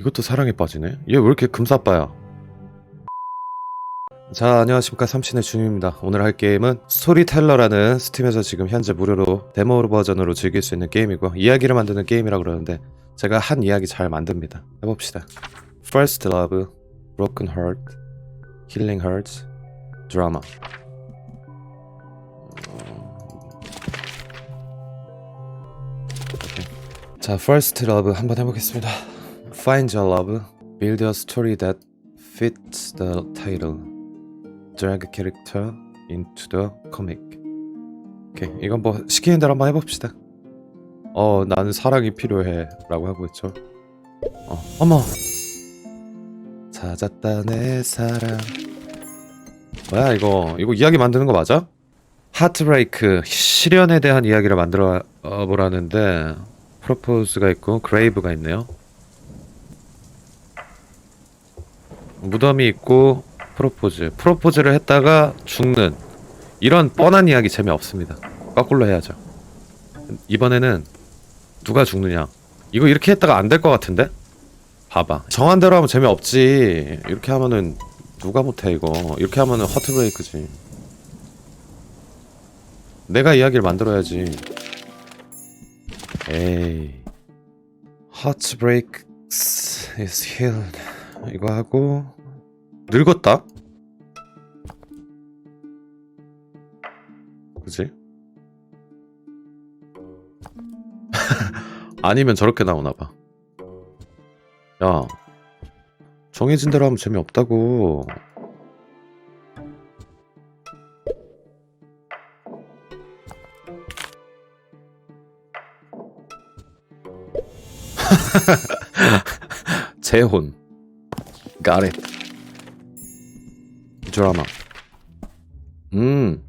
이것도 사랑에 빠지네. 얘 왜 이렇게 금사빠야? 자, 안녕하십니까. 삼신의 주님입니다. 오늘 할 게임은 스토리텔러라는 스팀에서 지금 현재 무료로 데모 버전으로 즐길 수 있는 게임이고 이야기를 만드는 게임이라고 그러는데 제가 한 이야기 잘 만듭니다. 해봅시다. First Love, Broken Heart, Healing Hearts, Drama. 자, First Love 한번 해보겠습니다. Find your love, build a story that fits the title, drag character into the comic. 오케이, 이건 뭐 시키는 대로 한번 해봅시다. 어, 나는 사랑이 필요해라고 하고 있죠. 어, 어머, 찾았다 내 사랑. 뭐야 이거? 이거 이야기 만드는 거 맞아? 하트브레이크 시련에 대한 이야기를 만들어 어, 보라는데 프로포즈가 있고 그레이브가 있네요. 무덤이 있고 프로포즈. 프로포즈를 했다가 죽는 이런 뻔한 이야기 재미없습니다. 거꾸로 해야죠. 이번에는 누가 죽느냐. 이거 이렇게 했다가 안 될 것 같은데? 봐봐. 정한 대로 하면 재미없지. 이렇게 하면은 누가 못해 이거. 이렇게 하면은 허트브레이크지. 내가 이야기를 만들어야지. 에이. Heartbreak is healed. 이거 하고 늙었다. 그지? 아니면 저렇게 나오나 봐. 야. 정해진 대로 하면 재미없다고. 재혼. Got it. 드라마. 음.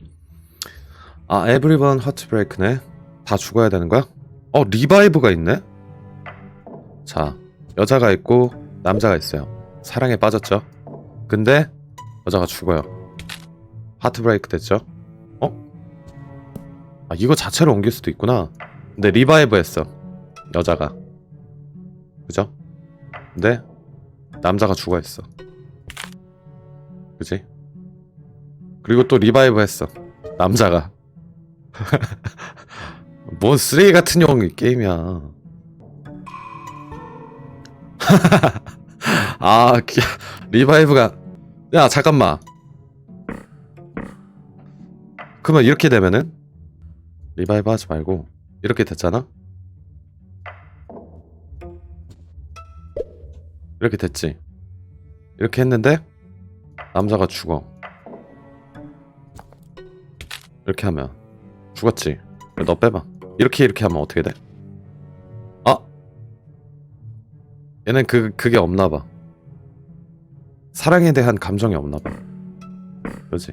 아, 에브리번 하트브레이크네. 다 죽어야 되는 거야? 어, 리바이브가 있네? 자, 여자가 있고 남자가 있어요. 사랑에 빠졌죠? 근데 여자가 죽어요. 하트브레이크 됐죠? 어? 아, 이거 자체로 옮길 수도 있구나. 근데 리바이브 했어. 여자가. 그죠? 근데 남자가 죽어 있어. 그지? 그리고 또 리바이브 했어. 남자가. 뭔 쓰레기 같은 용 게임이야. 아, 기- 리바이브가 야, 잠깐만. 그러면 이렇게 되면은 리바이브 하지 말고 이렇게 됐잖아. 이렇게 됐지. 이렇게 했는데 남자가 죽어. 이렇게 하면 죽었지. 너 빼봐. 이렇게 이렇게 하면 어떻게 돼? 아, 얘는 그 그게 없나 봐. 사랑에 대한 감정이 없나 봐. 그렇지.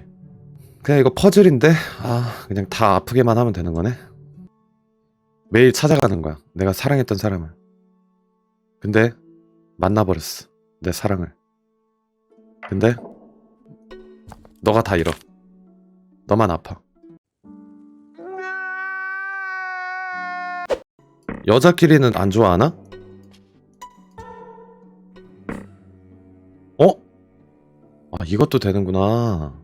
그냥 이거 퍼즐인데 아 그냥 다 아프게만 하면 되는 거네. 매일 찾아가는 거야. 내가 사랑했던 사람을. 근데 만나버렸어. 내 사랑을. 근데 너가 다 잃어. 너만 아파. 여자끼리는 안 좋아하나? 어? 아, 이것도 되는구나.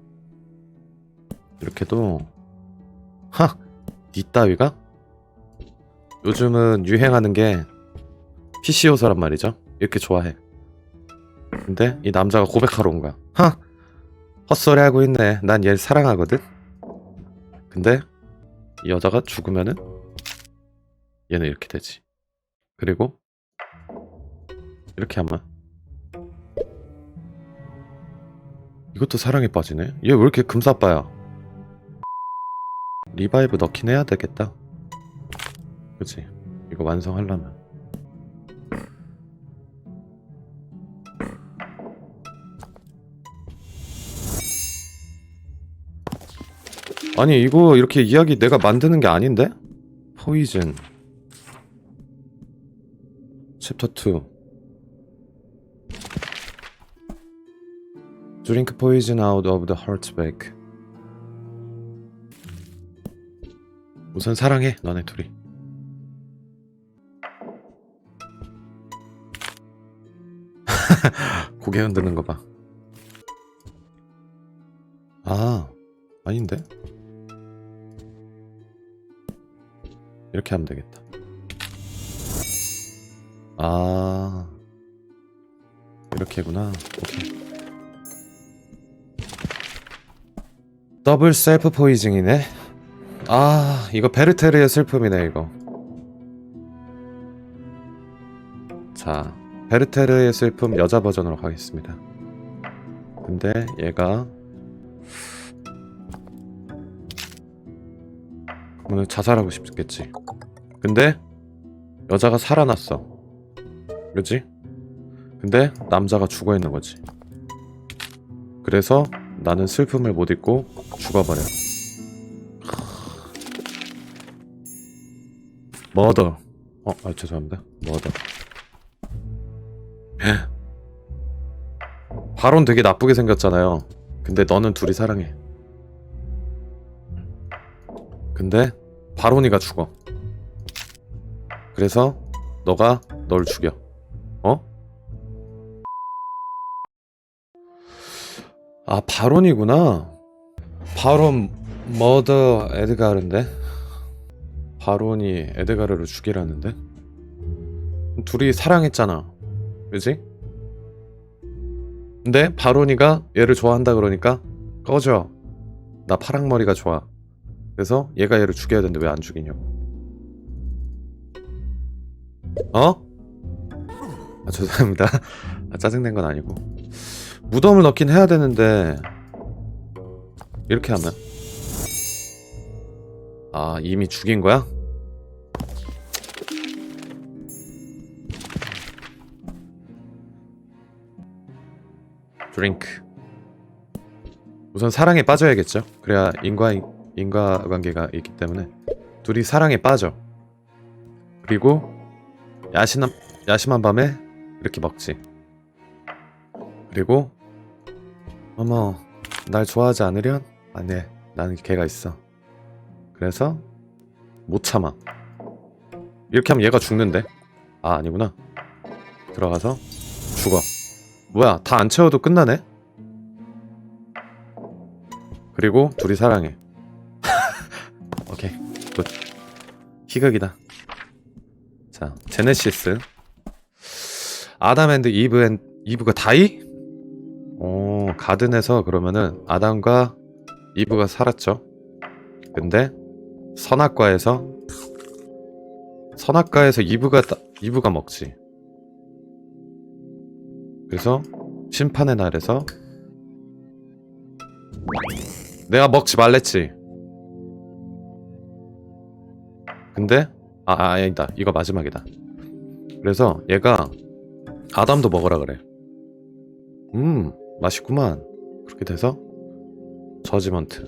이렇게도. 하! 니 따위가? 요즘은 유행하는 게 PC 요소란 말이죠. 이렇게 좋아해. 근데 이 남자가 고백하러 온 거야. 하! 헛소리 하고 있네. 난 얘를 사랑하거든. 근데 이 여자가 죽으면은 얘는 이렇게 되지. 그리고 이렇게 하면 이것도 사랑에 빠지네. 얘 왜 이렇게 금사빠야? 리바이브 넣긴 해야 되겠다. 그치? 이거 완성하려면. 아니 이거 이렇게 이야기 내가 만드는 게 아닌데? 포이즌 챕터 2 Drink poison out of the heartbreak 우선 사랑해 너네 둘이 고개 흔드는 거 봐. 아, 아닌데? 이렇게 하면 되겠다. 아, 이렇게구나. 오케이. 더블 셀프 포이징이네. 아, 이거 베르테르의 슬픔이네, 이거. 자, 베르테르의 슬픔 여자 버전으로 가겠습니다. 근데 얘가 오늘 자살하고 싶겠지. 근데 여자가 살아났어. 그지? 근데 남자가 죽어 있는 거지. 그래서 나는 슬픔을 못 잊고 죽어버려. 머더. 어, 아, 죄송합니다. 머더. 바론 되게 나쁘게 생겼잖아요. 근데 너는 둘이 사랑해. 근데 바론이가 죽어. 그래서 너가 널 죽여. 어? 아 바론이구나. 바론 머더 에드가르인데. 바론이 에드가르를 죽이라는데. 둘이 사랑했잖아. 그지? 근데 바론이가 얘를 좋아한다 그러니까 꺼져. 나 파랑머리가 좋아. 그래서 얘가 얘를 죽여야 되는데 왜 안 죽이냐고. 어? 아 죄송합니다. 아, 짜증낸 건 아니고. 무덤을 넣긴 해야 되는데 이렇게 하면 아 이미 죽인 거야? 드링크 우선 사랑에 빠져야겠죠 그래야 인과 인 과관계가 있기 때문에 둘이 사랑에 빠져. 그리고 야심한 야심한 밤에 이렇게 먹지. 그리고 어머 날 좋아하지 않으련 아니 나는 걔가 있어. 그래서 못 참아. 이렇게 하면 얘가 죽는데? 아 아니구나. 들어가서 죽어. 뭐야 다 안 채워도 끝나네? 그리고 둘이 사랑해 희극이다 자 제네시스 아담 앤드 이브 앤 이브가 다이? 오 가든에서 그러면은 아담과 이브가 살았죠 근데 선악과에서 선악과에서 이브가 따- 이브가 먹지 그래서 심판의 날에서 내가 먹지 말랬지. 근데 아, 아 아니다. 이거 마지막이다. 그래서 얘가 아담도 먹으라 그래. 음 맛있구만. 그렇게 돼서 저지먼트.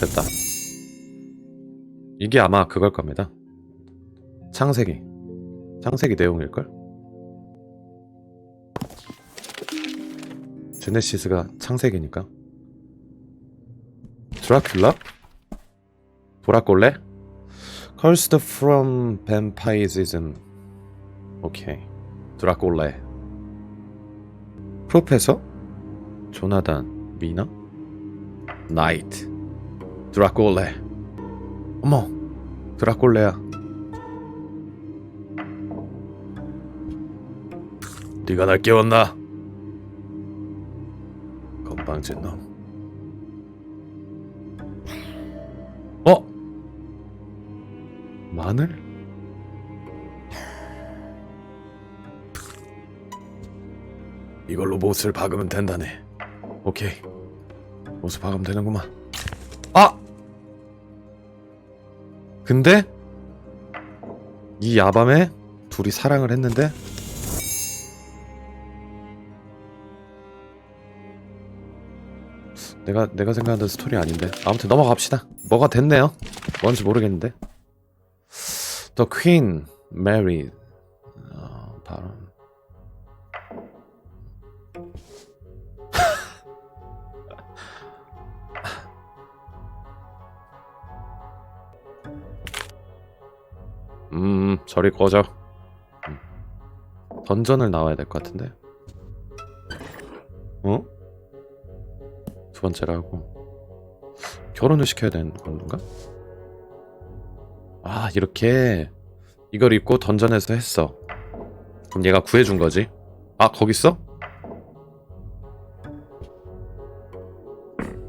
됐다. 이게 아마 그걸 겁니다. 창세기. 창세기 내용일걸? 제네시스가 창세기니까. 드라큘라? 도라꼴레? Cursed from vampirism. 오케이. 드라꼴레. 프로페서? 조나단. 미나? 나이트. 드라꼴레. 어머. 드라꼴레야. 네가 날 깨웠나? 건방진 놈. 마늘? 이걸로 못을 박으면 된다네. 오케이. 못을 박으면 되는구만. 아! 근데 이 야밤에 둘이 사랑을 했는데 내가 내가 생각하는 스토리 아닌데 아무튼 넘어갑시다 뭐가 됐네요 뭔지 모르겠는데 The Queen Mary 어, 바로 음 저리 꺼져 음. 던전을 나와야 될 것 같은데 어? 두 번째라고 결혼을 시켜야 되는 건가? 아 이렇게 이걸 입고 던전에서 했어. 그럼 얘가 구해준 거지? 아 거기 있어?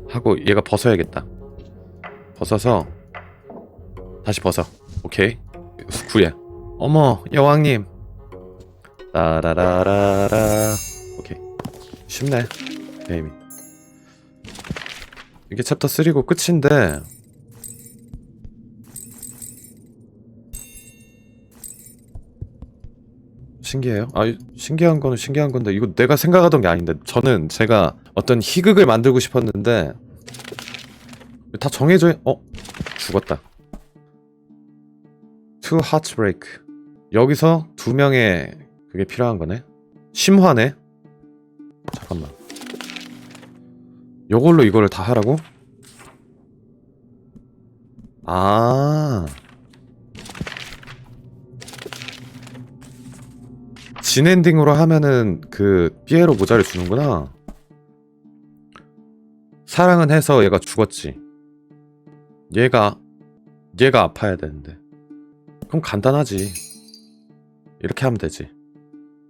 하고 얘가 벗어야겠다. 벗어서 다시 벗어. 오케이. 구해. 어머 여왕님. 따라라라라. 오케이. 쉽네. 게임이 이게 챕터 3고 끝인데 신기해요. 아, 신기한 거는 신기한 건데 이거 내가 생각하던 게 아닌데 저는 제가 어떤 희극을 만들고 싶었는데 다 정해져 있... 어? 죽었다. Two Heartbreak 여기서 두 명의 그게 필요한 거네. 심화네. 잠깐만. 요걸로 이거를 다 하라고? 아. 진 엔딩으로 하면은 그 피에로 모자를 주는구나. 사랑은 해서 얘가 죽었지. 얘가 얘가 아파야 되는데. 그럼 간단하지. 이렇게 하면 되지.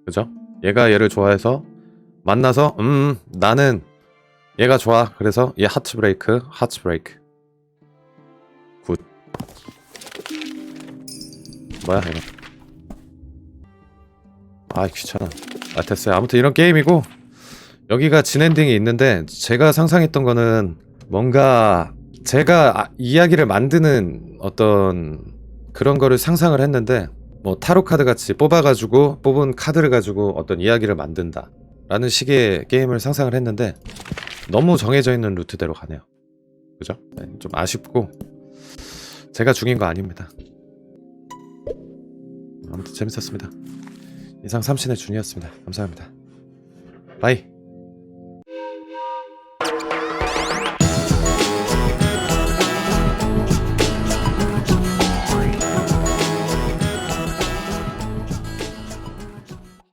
그죠? 얘가 얘를 좋아해서 만나서 음 나는 얘가 좋아. 그래서 얘 하트 브레이크, 하트 브레이크. 굿. 뭐야 이거? 아 귀찮아. 아 됐어요. 아무튼 이런 게임이고 여기가 진엔딩이 있는데 제가 상상했던 거는 뭔가 제가 아- 이야기를 만드는 어떤 그런 거를 상상을 했는데 뭐 타로 카드 같이 뽑아가지고 뽑은 카드를 가지고 어떤 이야기를 만든다 라는 식의 게임을 상상을 했는데 너무 정해져 있는 루트대로 가네요 그죠? 네, 좀 아쉽고 제가 중인 거 아닙니다 아무튼 재밌었습니다 이상 삼신의 준이었습니다. 감사합니다. 바이